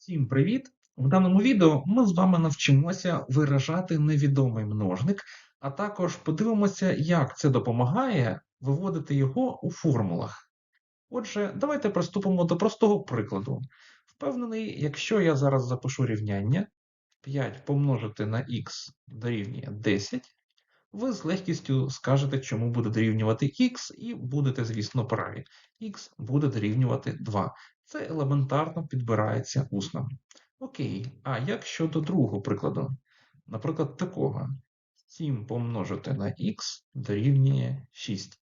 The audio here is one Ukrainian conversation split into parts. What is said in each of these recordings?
Всім привіт! В даному відео ми з вами навчимося виражати невідомий множник, а також подивимося, як це допомагає виводити його у формулах. Отже, давайте приступимо до простого прикладу. Впевнений, якщо я зараз запишу рівняння 5 помножити на х дорівнює 10, ви з легкістю скажете, чому буде дорівнювати х, і будете, звісно, праві. х буде дорівнювати 2. Це елементарно підбирається усно. Окей, а як щодо другого прикладу? Наприклад, такого. 7 помножити на х дорівнює 6.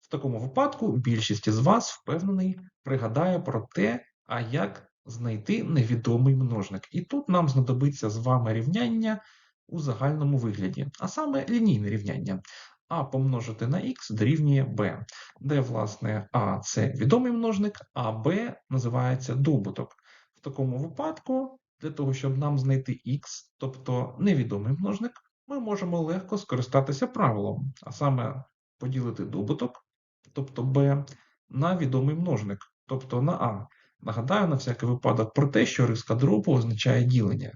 В такому випадку більшість із вас, впевнений, пригадає про те, а як знайти невідомий множник. І тут нам знадобиться з вами рівняння у загальному вигляді, а саме лінійне рівняння. А помножити на х дорівнює b, де, власне, а це відомий множник, а b називається добуток. В такому випадку, для того, щоб нам знайти х, тобто невідомий множник, ми можемо легко скористатися правилом, а саме поділити добуток, тобто b, на відомий множник, тобто на а. Нагадаю на всякий випадок про те, що риска дробу означає ділення.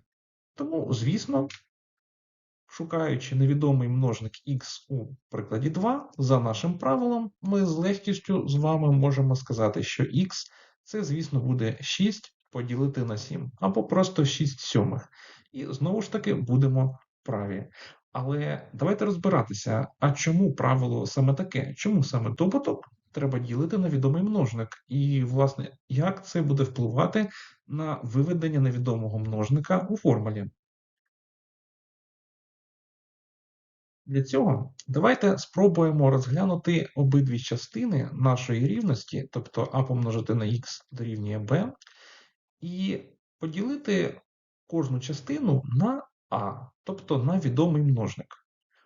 Тому, звісно, шукаючи невідомий множник х у прикладі 2, за нашим правилом, ми з легкістю з вами можемо сказати, що х це, звісно, буде 6 поділити на 7, або просто 6 сьомих. І знову ж таки будемо праві. Але давайте розбиратися, а чому правило саме таке? Чому саме добуток треба ділити на відомий множник? І, власне, як це буде впливати на виведення невідомого множника у формулі? Для цього давайте спробуємо розглянути обидві частини нашої рівності, тобто а помножити на х дорівнює b, і поділити кожну частину на а, тобто на відомий множник.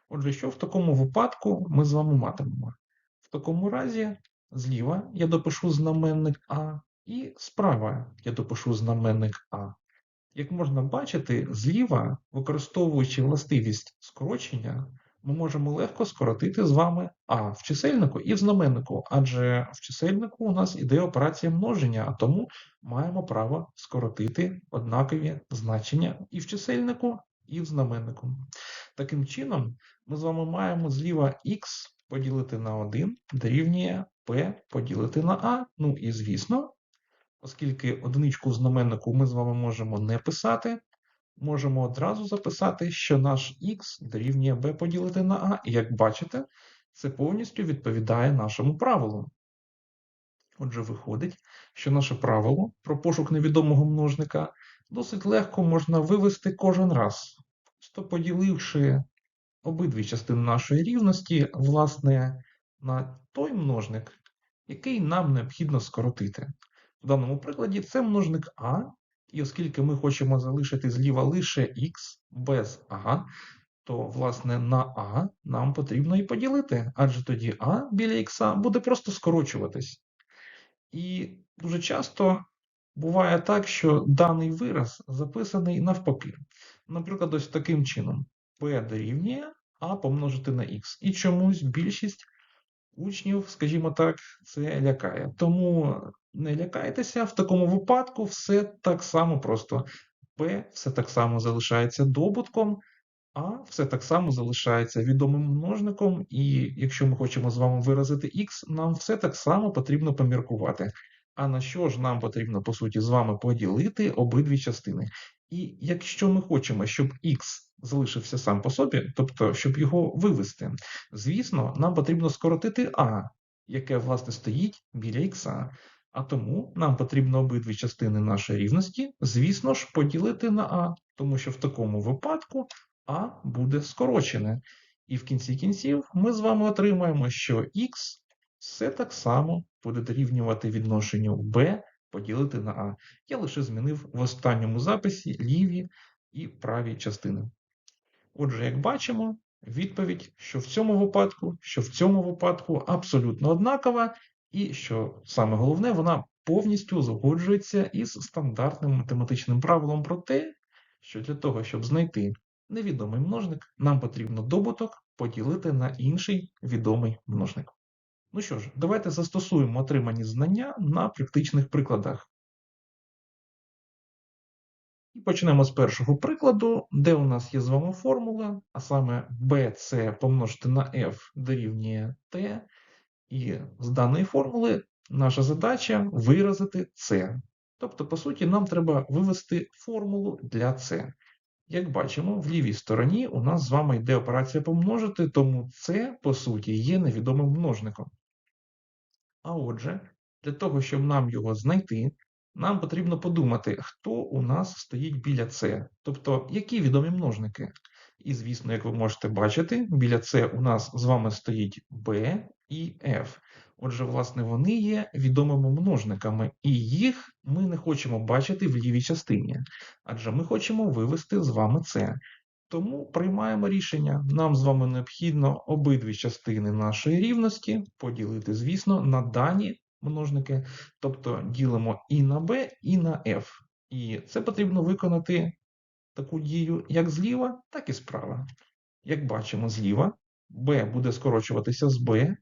Отже, що в такому випадку ми з вами матимемо? В такому разі зліва я допишу знаменник А, і справа я допишу знаменник А. Як можна бачити, зліва, використовуючи властивість скорочення, ми можемо легко скоротити з вами А в чисельнику і в знаменнику, адже в чисельнику у нас іде операція множення, а тому маємо право скоротити однакові значення і в чисельнику, і в знаменнику. Таким чином, ми з вами маємо зліва х поділити на 1 дорівнює p поділити на a. Ну і звісно, оскільки одиничку в знаменнику ми з вами можемо не писати, можемо одразу записати, що наш х дорівнює b поділити на a. І як бачите, це повністю відповідає нашому правилу. Отже, виходить, що наше правило про пошук невідомого множника досить легко можна вивести кожен раз, просто поділивши обидві частини нашої рівності, власне, на той множник, який нам необхідно скоротити. В даному прикладі це множник А, і оскільки ми хочемо залишити зліва лише х без А, то, власне, на А нам потрібно і поділити, адже тоді А біля х буде просто скорочуватись. І дуже часто буває так, що даний вираз записаний навпаки. Наприклад, ось таким чином p дорівнює а помножити на х. І чомусь більшість учнів, скажімо так, це лякає. Тому не лякайтеся, в такому випадку все так само просто. P все так само залишається добутком, а все так само залишається відомим множником, і якщо ми хочемо з вами виразити х, нам все так само потрібно поміркувати. А на що ж нам потрібно, по суті, з вами поділити обидві частини? І якщо ми хочемо, щоб х залишився сам по собі, тобто, щоб його вивести, звісно, нам потрібно скоротити а, яке, власне, стоїть біля х. А тому нам потрібно обидві частини нашої рівності, звісно ж, поділити на а, тому що в такому випадку а буде скорочене. І в кінці кінців ми з вами отримаємо, що х все так само буде дорівнювати відношенню b поділити на а. Я лише змінив в останньому записі ліві і праві частини. Отже, як бачимо, відповідь, що в цьому випадку, що в цьому випадку абсолютно однакова, і що саме головне, вона повністю узгоджується із стандартним математичним правилом про те, що для того, щоб знайти невідомий множник, нам потрібно добуток поділити на інший відомий множник. Ну що ж, давайте застосуємо отримані знання на практичних прикладах. І почнемо з першого прикладу, де у нас є з вами формула, а саме BC помножити на F дорівнює T. І з даної формули наша задача виразити С. Тобто, по суті, нам треба вивести формулу для С. Як бачимо, в лівій стороні у нас з вами йде операція помножити, тому це, по суті, є невідомим множником. А отже, для того, щоб нам його знайти, нам потрібно подумати, хто у нас стоїть біля С, тобто які відомі множники. І, звісно, як ви можете бачити, біля С у нас з вами стоїть B і F. Отже, власне, вони є відомими множниками, і їх ми не хочемо бачити в лівій частині, адже ми хочемо вивести з вами С. Тому приймаємо рішення. Нам з вами необхідно обидві частини нашої рівності поділити, звісно, на дані множники, тобто ділимо і на b, і на f. І це потрібно виконати таку дію як зліва, так і справа. Як бачимо зліва, b буде скорочуватися з b,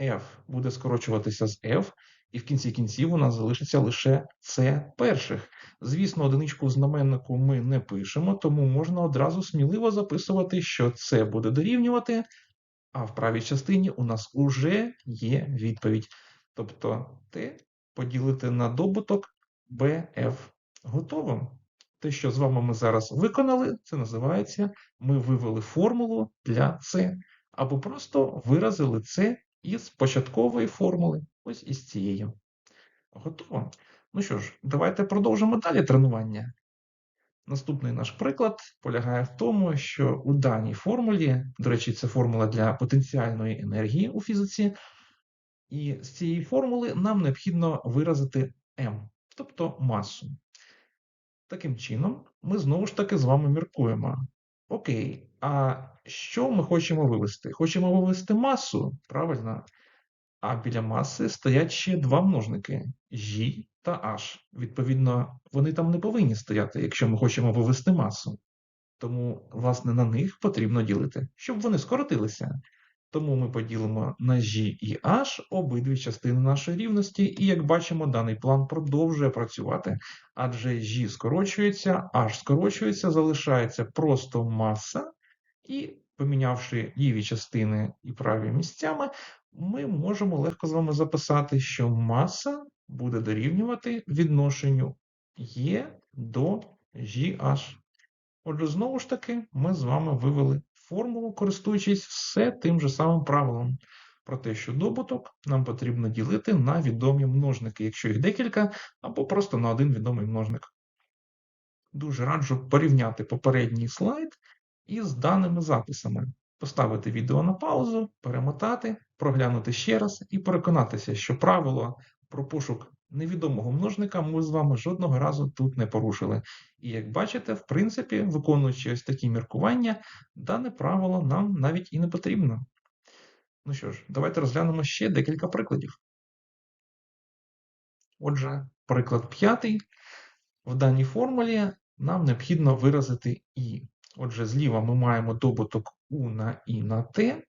f буде скорочуватися з f, і в кінці кінців у нас залишиться лише c перших. Звісно, одиничку знаменнику ми не пишемо, тому можна одразу сміливо записувати, що це буде дорівнювати, а в правій частині у нас уже є відповідь. Тобто t поділити на добуток bf. Готово. Те, що з вами ми зараз виконали, це називається ми вивели формулу для c, або просто виразили це із початкової формули, ось із цією. Готово. Ну що ж, давайте продовжимо далі тренування. Наступний наш приклад полягає в тому, що у даній формулі, до речі, це формула для потенціальної енергії у фізиці, і з цієї формули нам необхідно виразити m, тобто масу. Таким чином, ми знову ж таки з вами міркуємо. Окей, а що ми хочемо вивести? Хочемо вивести масу, правильно? А біля маси стоять ще два множники G та H. Відповідно, вони там не повинні стояти, якщо ми хочемо вивести масу. Тому, власне, на них потрібно ділити, щоб вони скоротилися. Тому ми поділимо на G і H обидві частини нашої рівності, і, як бачимо, даний план продовжує працювати. Адже G скорочується, H скорочується, залишається просто маса, і, помінявши ліві частини і праві місцями, ми можемо легко з вами записати, що маса буде дорівнювати відношенню Е до GH. Отже, знову ж таки, ми з вами вивели формулу, користуючись все тим же самим правилом. Про те, що добуток нам потрібно ділити на відомі множники, якщо їх декілька, або просто на один відомий множник. Дуже раджу порівняти попередній слайд із даними записами поставити відео на паузу, перемотати, проглянути ще раз і переконатися, що правило про пошук невідомого множника ми з вами жодного разу тут не порушили. І як бачите, в принципі, виконуючи ось такі міркування, дане правило нам навіть і не потрібно. Ну що ж, давайте розглянемо ще декілька прикладів. Отже, приклад п'ятий. В даній формулі нам необхідно виразити і. Отже, зліва ми маємо добуток U на І на Т,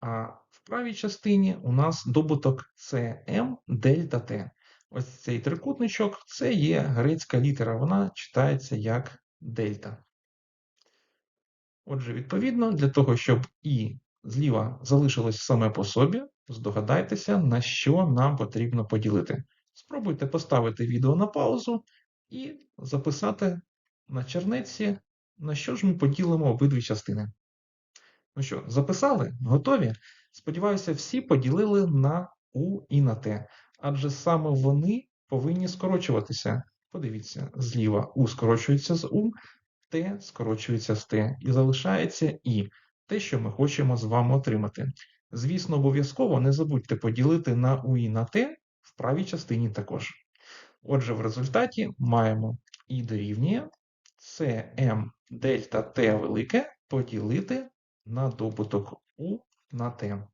а в правій частині у нас добуток CM дельта Т. Ось цей трикутничок це є грецька літера, вона читається як дельта. Отже, відповідно, для того, щоб І зліва залишилось саме по собі, здогадайтеся, на що нам потрібно поділити. Спробуйте поставити відео на паузу і записати на чернеці, на що ж ми поділимо обидві частини. Ну що, записали? Готові? Сподіваюся, всі поділили на У і на Т, адже саме вони повинні скорочуватися. Подивіться, зліва У скорочується з У, Т скорочується з Т, і залишається І, те, що ми хочемо з вами отримати. Звісно, обов'язково не забудьте поділити на У і на Т в правій частині також. Отже, в результаті маємо І дорівнює CM дельта Т велике поділити на добуток У на Т.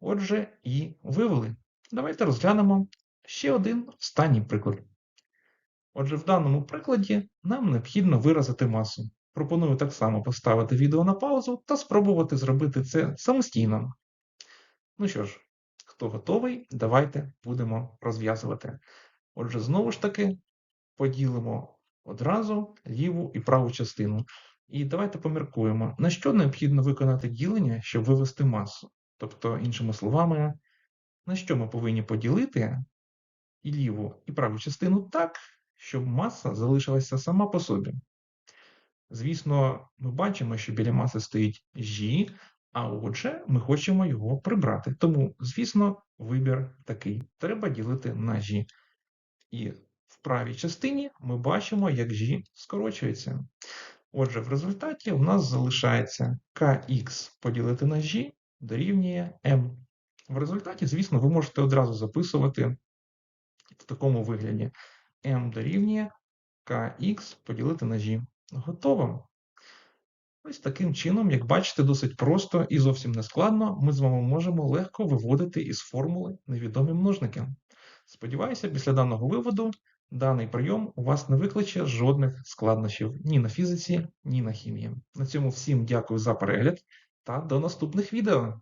Отже, і вивели. Давайте розглянемо ще один останній приклад. Отже, в даному прикладі нам необхідно виразити масу. Пропоную так само поставити відео на паузу та спробувати зробити це самостійно. Ну що ж, хто готовий, давайте будемо розв'язувати. Отже, знову ж таки, поділимо одразу ліву і праву частину. І давайте поміркуємо, на що необхідно виконати ділення, щоб вивести масу. Тобто, іншими словами, на що ми повинні поділити і ліву, і праву частину так, щоб маса залишилася сама по собі. Звісно, ми бачимо, що біля маси стоїть G, а отже, ми хочемо його прибрати. Тому, звісно, вибір такий: треба ділити на G. І в правій частині ми бачимо, як G скорочується. Отже, в результаті у нас залишається kx поділити на G дорівнює m. В результаті, звісно, ви можете одразу записувати в такому вигляді m дорівнює kx поділити на g. Готово. Ось таким чином, як бачите, досить просто і зовсім не складно, ми з вами можемо легко виводити із формули невідомі множники. Сподіваюся, після даного виводу даний прийом у вас не викличе жодних складнощів ні на фізиці, ні на хімії. На цьому всім дякую за перегляд та до наступних відео.